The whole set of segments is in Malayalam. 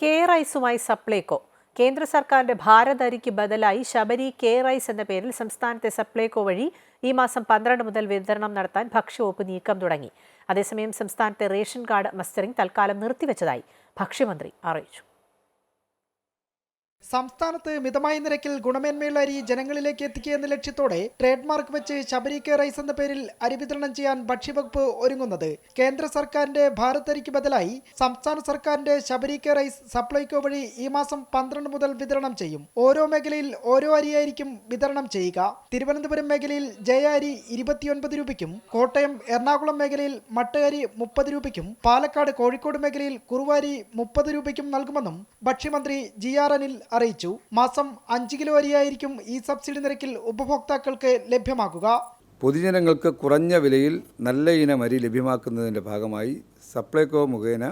കെ റൈസുമായി സപ്ലൈകോ? കേന്ദ്ര സർക്കാരിന്റെ ഭാരത് അരിക്ക് ബദലായി ശബരി കെ റൈസ് എന്ന പേരിൽ സംസ്ഥാനത്തെ സപ്ലൈകോ വഴി ഈ മാസം പന്ത്രണ്ട് മുതൽ വിതരണം നടത്താൻ ഭക്ഷ്യവകുപ്പ് നീക്കം തുടങ്ങി. അതേസമയം സംസ്ഥാനത്തെ റേഷൻ കാർഡ് മസ്റ്ററിംഗ് തൽക്കാലം നിർത്തിവെച്ചതായി ഭക്ഷ്യമന്ത്രി അറിയിച്ചു. സംസ്ഥാനത്ത് മിതമായ നിരക്കിൽ ഗുണമേന്മയുള്ള അരി ജനങ്ങളിലേക്ക് എത്തിക്കുക എന്ന ലക്ഷ്യത്തോടെ ട്രേഡ് മാർക്ക് വെച്ച് ശബരി റൈസ് എന്ന പേരിൽ അരി വിതരണം ചെയ്യാൻ ഭക്ഷ്യവകുപ്പ് ഒരുങ്ങുന്നത്. കേന്ദ്ര സർക്കാരിന്റെ ഭാരത് അരിക്ക് ബദലായി സംസ്ഥാന സർക്കാരിന്റെ ശബരി റൈസ് സപ്ലൈകോ വഴി ഈ മാസം പന്ത്രണ്ട് മുതൽ വിതരണം ചെയ്യും. ഓരോ മേഖലയിൽ ഓരോ അരിയായിരിക്കും വിതരണം ചെയ്യുക. തിരുവനന്തപുരം മേഖലയിൽ ജയ അരി ഇരുപത്തിയൊൻപത് രൂപയ്ക്കും കോട്ടയം എറണാകുളം മേഖലയിൽ മട്ട അരി മുപ്പത് രൂപയ്ക്കും പാലക്കാട് കോഴിക്കോട് മേഖലയിൽ കുറുവാരി മുപ്പത് രൂപയ്ക്കും നൽകുമെന്നും ഭക്ഷ്യമന്ത്രി ജി ആർ അനിൽ അറിയിച്ചു. മാസം അഞ്ച് കിലോ അരിയായിരിക്കും ഈ സബ്സിഡി നിരക്കിൽ ഉപഭോക്താക്കൾക്ക് ലഭ്യമാക്കുക. പൊതുജനങ്ങൾക്ക് കുറഞ്ഞ വിലയിൽ നല്ല ഇനം അരി ലഭ്യമാക്കുന്നതിന്റെ ഭാഗമായി സപ്ലൈകോ മുഖേന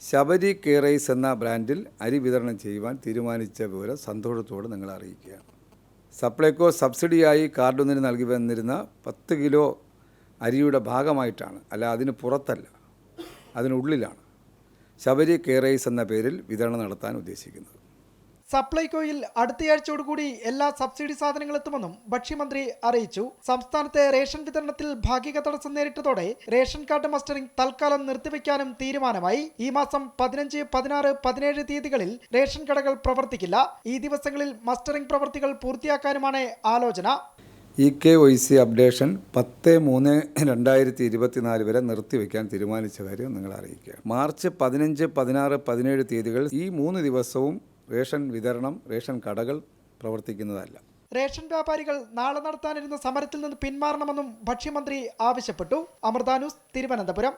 ശബരി കേറൈസ് എന്ന ബ്രാൻഡിൽ അരി വിതരണം ചെയ്യുവാൻ തീരുമാനിച്ച വിവരം സന്തോഷത്തോടെ നിങ്ങളെ അറിയിക്കുകയാണ്. സപ്ലൈകോ സബ്സിഡിയായി കാർഡൊന്നിന് നൽകി വന്നിരുന്ന പത്ത് കിലോ അരിയുടെ ഭാഗമായിട്ടാണ്. അല്ല അതിന് പുറത്തല്ല അതിനുള്ളിലാണ് ശബരി കെയറൈസ് എന്ന പേരിൽ വിതരണം നടത്താൻ ഉദ്ദേശിക്കുന്നത്. സപ്ലൈകോയിൽ അടുത്തയാഴ്ചയോടുകൂടി എല്ലാ സബ്സിഡി സാധനങ്ങളും എത്തുമെന്നും ഭക്ഷ്യമന്ത്രി അറിയിച്ചു. സംസ്ഥാനത്തെ റേഷൻ വിതരണത്തിൽ ഭാഗിക തടസ്സം നേരിട്ടതോടെ റേഷൻ കാർഡ് മസ്റ്ററിംഗ് തൽക്കാലം നിർത്തിവെക്കാനും തീരുമാനമായി. ഈ മാസം പതിനഞ്ച് പതിനാറ് പതിനേഴ് തീയതികളിൽ റേഷൻ കടകൾ പ്രവർത്തിക്കില്ല. ഈ ദിവസങ്ങളിൽ മസ്റ്ററിംഗ് പ്രവൃത്തികൾ പൂർത്തിയാക്കാനുമാണ് ആലോചന. E K O C updation പത്ത് മൂന്ന് രണ്ടായിരത്തി ഇരുപത്തിനാല് വരെ നിർത്തിവെക്കാൻ തീരുമാനിച്ച കാര്യം നിങ്ങൾ അറിയിക്കുക. മാർച്ച് പതിനഞ്ച് പതിനാറ് പതിനേഴ് തീയതികൾ ഈ മൂന്ന് ദിവസവും റേഷൻ വിതരണം റേഷൻ കടകൾ പ്രവർത്തിക്കുന്നതല്ല. റേഷൻ വ്യാപാരികൾ നാളെ നടത്താനിരുന്ന സമരത്തിൽ നിന്ന് പിന്മാറണമെന്നും ഭക്ഷ്യമന്ത്രി ആവശ്യപ്പെട്ടു. അമൃതാനൂസ് തിരുവനന്തപുരം.